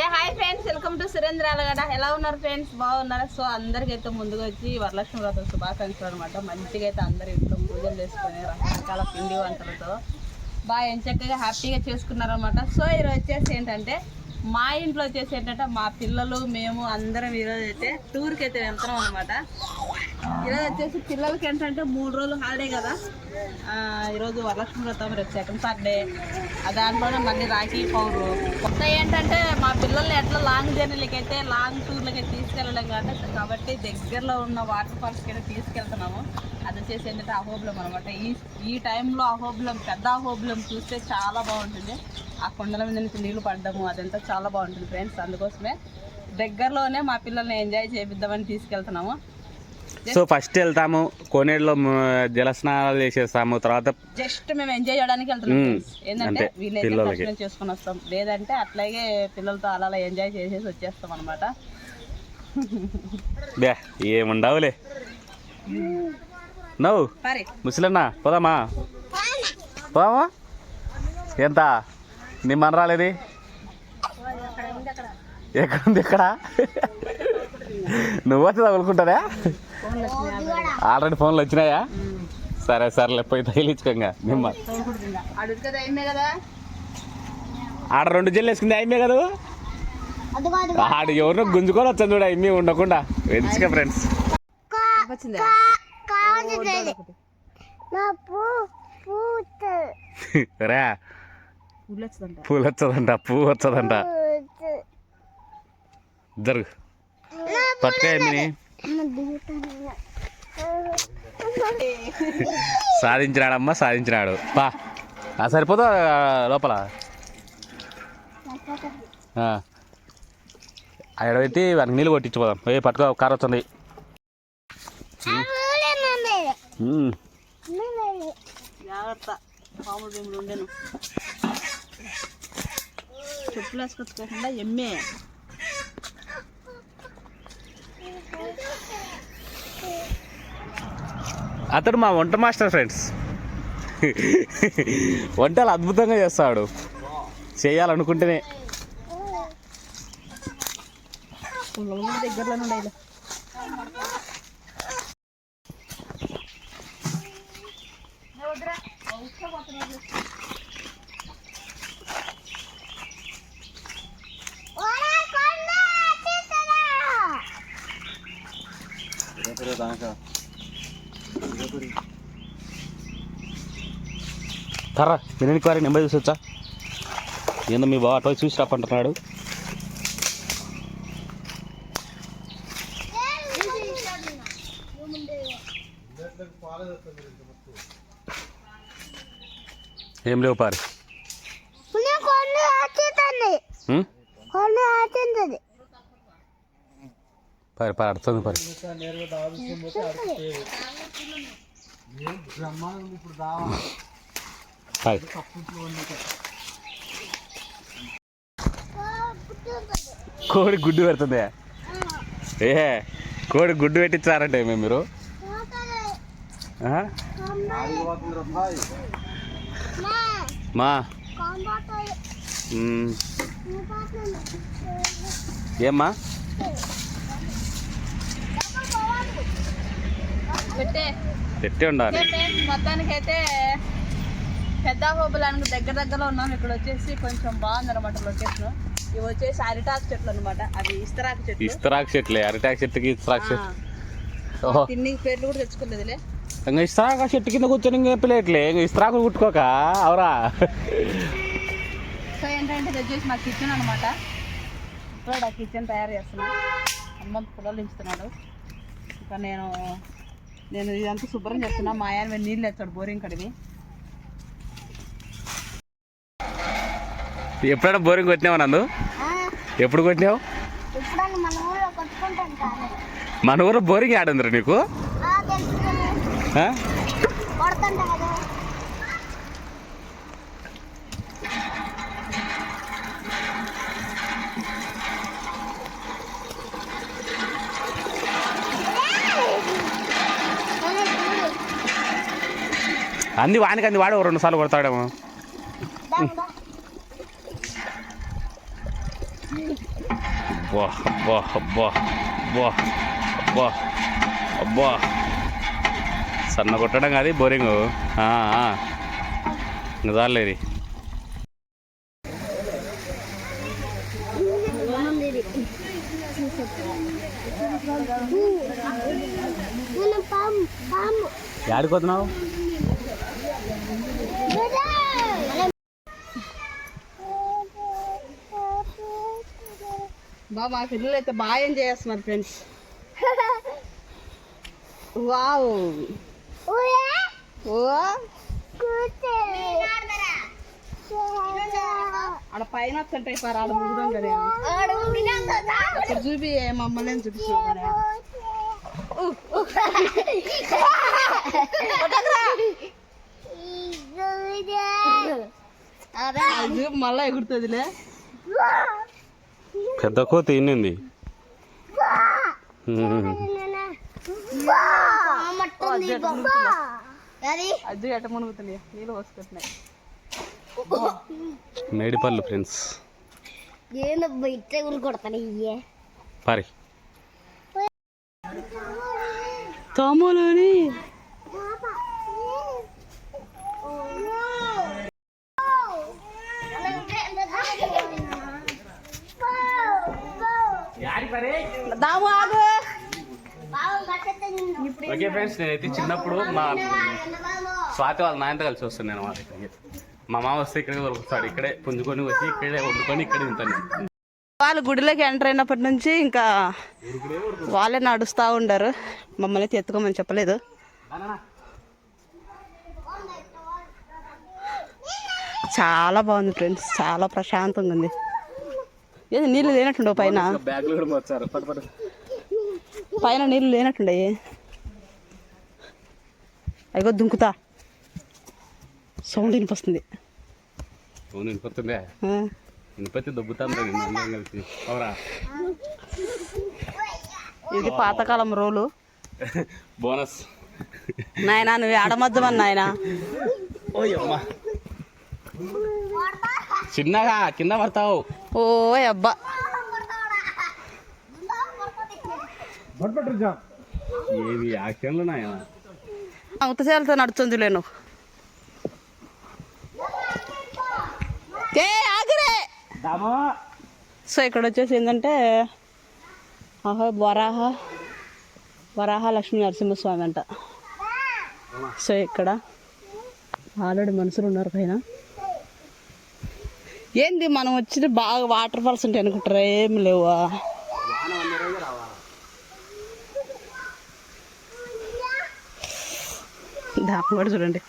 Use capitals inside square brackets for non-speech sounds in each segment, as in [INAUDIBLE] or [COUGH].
Okay hi friends welcome to Surendra Alagada. ఎలా ఉన్నారు friends? బాగున్నారా? సో అందరికైతే ముందుగా వచ్చి వరలక్ష్మి వ్రతం శుభాకాంక్షలు అనమాట మంచిగా అయితే అందరు ఇంట్లో పూజలు చేసుకుని రకరకాల పిండి వంటలతో బాగా ఎంచక్కగా హ్యాపీగా చేసుకున్నారనమాట సో ఈరోజు వచ్చేసి ఏంటంటే మా ఇంట్లో వచ్చేసి ఏంటంటే మా పిల్లలు మేము అందరం ఈరోజు అయితే టూర్కి అయితే వెళ్తున్నాం అనమాట ఈరోజు వచ్చేసి పిల్లలకి ఏంటంటే మూడు రోజులు హాలిడే కదా. ఈరోజు వరలక్ష్మి వ్రతం రేపు సెకండ్ సాటర్డే ఆ దాంట్లోనే మళ్ళీ రాఖీ పౌరు కొత్త ఏంటంటే మా పిల్లల్ని ఎట్లా లాంగ్ జర్నీలకి అయితే లాంగ్ టూర్లకి తీసుకెళ్ళడం కాబట్టి కాబట్టి దగ్గరలో ఉన్న వాటర్ ఫాల్స్కి అయితే తీసుకెళ్తున్నాము. అది వచ్చేసి ఏంటంటే అహోబిలం అనమాట ఈ ఈ టైంలో అహోబిలం పెద్ద అహోబిలం చూస్తే చాలా బాగుంటుంది. ఆ కొండల మీద నుంచి నీళ్ళు పడ్డము అదంతా చాలా బాగుంటుంది ఫ్రెండ్స్. అందుకోసమే దగ్గరలోనే మా పిల్లల్ని ఎంజాయ్ చేపిద్దామని తీసుకెళ్తున్నాము. సో ఫస్ట్ వెళ్తాము కోనేరులో జలస్నానాలు చేసేస్తాము తర్వాత జస్ట్ మేము ఎంజాయ్ చేయడానికి వెళ్తున్నాం. ఏంటంటే వీళ్ళైతే. దర్శనం చేసుకుని వస్తాం. లేదంటే అట్లాగే పిల్లలతో అలా అలా ఎంజాయ్ చేసేసి వచ్చేస్తాం అనమాట ఏముండవులే. నవ్వు సరే ముసలన్నా పోదామా? పోదామా? ఎంత? నీ మనరాలేది ఎక్కడుంది ఎక్కడ? నువ్వు వచ్చి తగులుకుంటారా? ఆల్రెడీ ఫోన్లు వచ్చినాయా? సరే సరేలే పోయి తగిలించుకోంగా నిమ్మ. ఆడ రెండు జల్లు వేసుకుంది అయిమే కదా? ఆడు ఎవరినో గుంజుకొని వచ్చాను చూడ అమ్మి ఉండకుండా. వెంచుగా ఫ్రెండ్స్ వచ్చిందా [LAUGHS] రా. పూలు వచ్చిందంట పువ్వు వచ్చదంట జరుగు పట్టుకాయ మిని సాధించినాడమ్మా సాధించినాడు. పా. ఆ, సరిపోదా లోపల? ఆడబెట్టి వానికి నీళ్ళు కొట్టించిపోదాం ఏ పట్టుకో కారు వస్తుంది. ఉమ్. జాగ్రత్త. పాములు భీములు ఉండేను. చెప్పులు వేసుకొచ్చుకోకుండా ఎమ్మే. అతడు మా వంట మాస్టర్ ఫ్రెండ్స్. వంటలు అద్భుతంగా చేస్తాడు. చేయాలనుకుంటేనే. దగ్గరలోనే ఉండాలి కర్ర బిర్యానీ వారి నెంబర్ చూసొచ్చా? ఏందో మీ బావ అటు చూసి రాపంటున్నాడు ఏం లేవు పారి. ఉం? పారి పారి అడుతుంది పారి. పారి. కోడి గుడ్డు పెడుతుంది. ఏ కోడి గుడ్డు పెట్టించారంటే మేము మీరు? మ్, ఏమ్మా? పెట్టే ఉండాలి. మొత్తానికి అయితే పెద్ద హోబులానికి దగ్గర దగ్గరలో ఉన్నాం. ఇక్కడ వచ్చేసి కొంచెం బాగుంది అనమాట లొకేషన్. ఇవి వచ్చేసి అరిటాకు చెట్లు అనమాట అవి ఇస్తరాకు చెట్లు. ఇస్తరాకు చెట్లే. అరిటాకు చెట్టుకి ఇస్తరాకు ఓహో. తిన్ని పేర్లు కూడా తెచ్చుకోలేదులే ఇంకా ఇస్తరాకు చెట్టు కింద కూర్చొని ఇంకా పిల్లట్లే ఇంకా ఇస్తరాకు కుట్టుకోక? అవరా. సో ఏంటంటే వచ్చేసి మా కిచెన్ అనమాట ఇప్పుడు ఆ కిచెన్ తయారు చేస్తున్నా. అమ్మ పొలాలు దించుతున్నాడు. ఇంకా నేను నేను ఇదంతా శుభ్రం చేస్తున్నా. మా ఆయన నీళ్ళు తెచ్చాడు బోరింగ్ కడిగి. ఎప్పుడైనా బోరింగ్ కొట్టినావా నందు? ఎప్పుడు కొట్టినావు? మన ఊరు బోరింగ్ ఆడుందిరా నీకు? అన్ని వానికి అన్ని వాడు రెండు సార్లు కొడతాడేమో అబ్బా అబ్బా అబ్బా అబ్బా అబ్బా అబ్బా సన్న కొట్టడం కాదు బోరింగ్ నిజాలేది పాము పాము ఆడిపోతున్నావు బాబా మా పిల్లలు అయితే బాగా ఎంజాయ్ చేస్తున్నారు ఫ్రెండ్స్ వావ్ ఓ ఆడ పైన వస్తుంటాయి సార్ ఆడ ముగ్గురం కదా. ఇక్కడ చూపి మమ్మల్ని ఏం చూపిస్తున్నావు కదా అది చూపి మళ్ళీ ఎగురుతుందిలే. పెద్ద కోత ఇన్నింది? నీళ్ళు పోసుకుంటున్నాయి. మేడిపల్లు ఫ్రెండ్స్. ఏందబ్బా ఇట్లా కూడా కొడతాను ఇయ్యే. పారి. తోమలోని దాము ఆగు. ఓకే ఫ్రెండ్స్ నేనైతే చిన్నప్పుడు మా స్వాతి వాళ్ళ నాయనతో కలిసి వస్తాను నేను వాళ్ళ ఇక్కడికి. మా మామ వస్తే ఇక్కడే దొరుకుతాడు. ఇక్కడే పుంజుకొని వచ్చి ఇక్కడే వండుకొని ఇక్కడే తింటాను. వాళ్ళు గుడిలోకి ఎంటర్ అయినప్పటి నుంచి ఇంకా వాళ్ళే నడుస్తూ ఉండరు. మమ్మల్ని అయితే ఎత్తుకోమని చెప్పలేదు. చాలా బాగుంది ఫ్రెండ్స్. చాలా ప్రశాంతంగా ఉంది. ఏది నీళ్ళు లేనట్టుండవు పైన? పైన నీళ్ళు లేనట్టుండయి అయ్యో దుంకుతా. సౌండ్ వినిపిస్తుంది. దొబ్బుతాం కలిసి. అవరా ఇది పాతకాలం రోలు. బోనస్. నాయనా నువ్వు ఆడమద్దమని నాయనా. చిన్నగా కింద పడతావు. ఓ అబ్బా. ఏవి యాక్షన్లు నాయన? ఉత్తసేలతో నడుస్తుంది లేను ఏ ఆగిరే. దామో. సో ఇక్కడ వచ్చేసి ఏంటంటే ఆహా వరాహ వరాహ లక్ష్మీ నరసింహస్వామి అంట. సో ఇక్కడ ఆల్రెడీ మనుషులు ఉన్నారు పైన. ఏంది మనం వచ్చి బాగా వాటర్ ఫాల్స్ ఉంటాయి అనుకుంటారా? ఏం లేవా? దాపం కూడా చూడండి.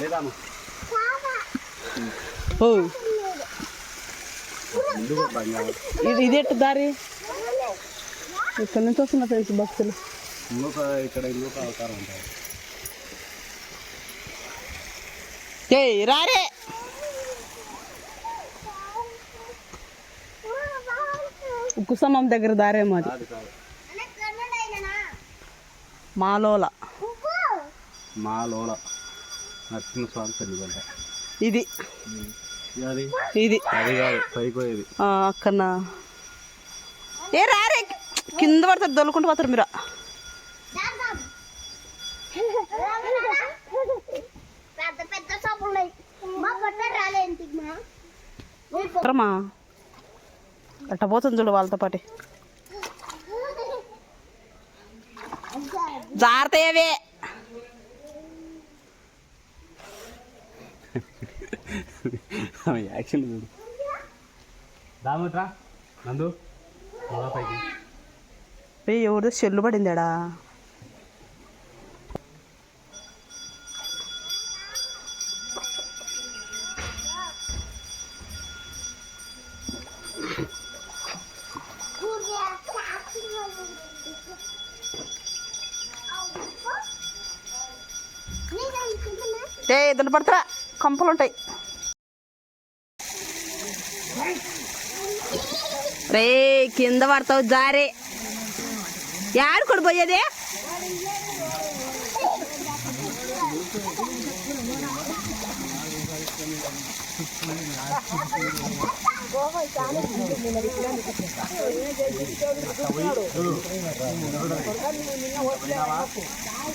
లేదాము? ఓ. ఇది ఇదేట్టు దారి? ఇక్కడ నుంచి వస్తున్న ఫ్రెండ్స్ భక్తులు ఇంకొక ఇక్కడ ఇంకొక అవతారం ఉంటుంది. ఏయ్ రారే. కుసమం దగ్గర కాదు కాదు. మాలోల మా లోల. నచ్చిన స్వామి పెళ్ళిగంట ఇది. ఇది. అది కాదు పైపోయేది. అక్కన. ఏ రారే. కింద పడతారు దొల్లుకుంటూ పోతారు మీరు పెద్ద పెద్ద షాపులు ఉన్నాయి మా రమ్మా అట్ట పోతుంది చూడు వాళ్ళతో పాటు. జాగ్రత్తయవే యాక్షన్ చూడు. దామట్రా నందు పైకి ఎవరిదో చెల్లు పడిందాడా ఏ ఇద్దరు పడతారా. కంపలు ఉంటాయి రే కింద పడతావు జారే. యాడు కూడా పోయేది?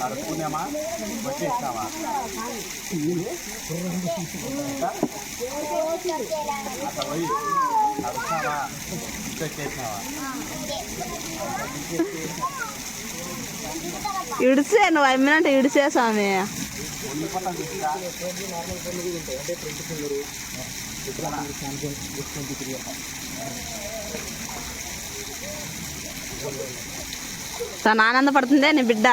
నడుచుకున్నామా వచ్చేసినామా అక్కడ పోయి నడుస్తావా వచ్చేసినావా ఇడిసే నువ్వు అమ్మినంటే ఇడిచే స్వామి. తను ఆనందపడుతుందే నీ బిడ్డ?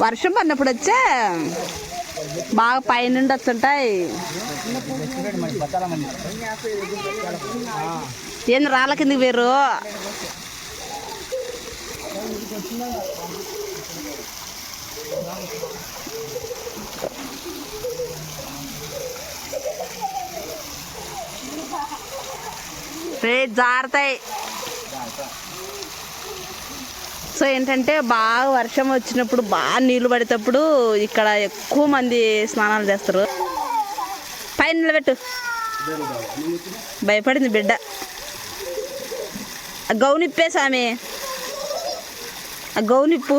వర్షం పడినప్పుడు వచ్చే? బాగా పైనుండి వస్తుంటాయి. ఏంది రాళ్ళ కిందకి వేరు రే జారుతాయి. సో ఏంటంటే బాగా వర్షం వచ్చినప్పుడు బాగా నీళ్ళు పడేటప్పుడు ఇక్కడ ఎక్కువ మంది స్నానాలు చేస్తారు. పైన నిలబెట్టు. భయపడింది బిడ్డ. గౌనిప్పే స్వామి. గౌనిప్పు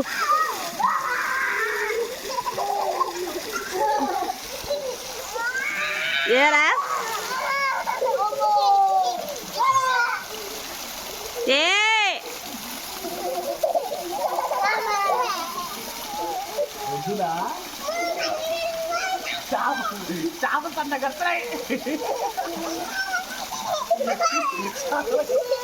ఏరా? ఏ! చేప పండగ [LAUGHS]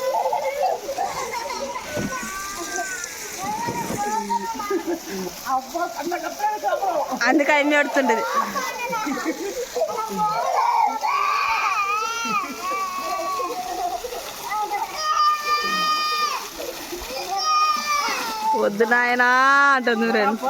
అందుకే అమ్మి ఆడుతుండేది వద్దు నాయనా అంటుంది ఫ్రెండ్స్